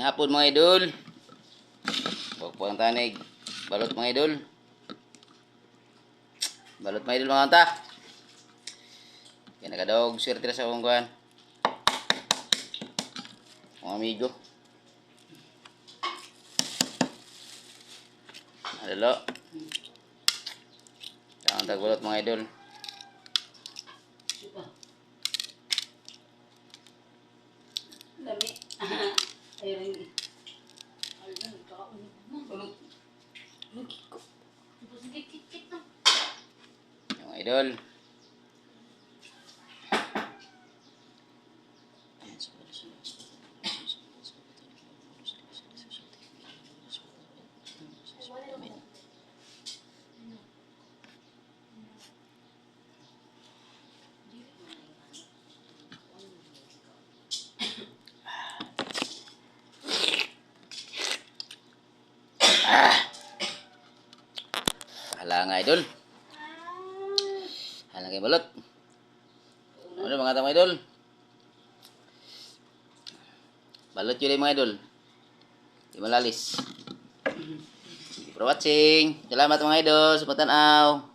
Hapon mga idol. Huwag po ang tanig. Balot mga idol. Balot mga idol mga kanta. Yan nakadawag swerte na sa akong kuhan. Mga amigo. Adalo. Ang tagbalot mga idol. Idol. Hala nga idol. Hala kay balot. Ano mga tama idol? Balot yun mga idol. Di malalis. Thank you for watching. Salamat mga idol sa pagtanaw.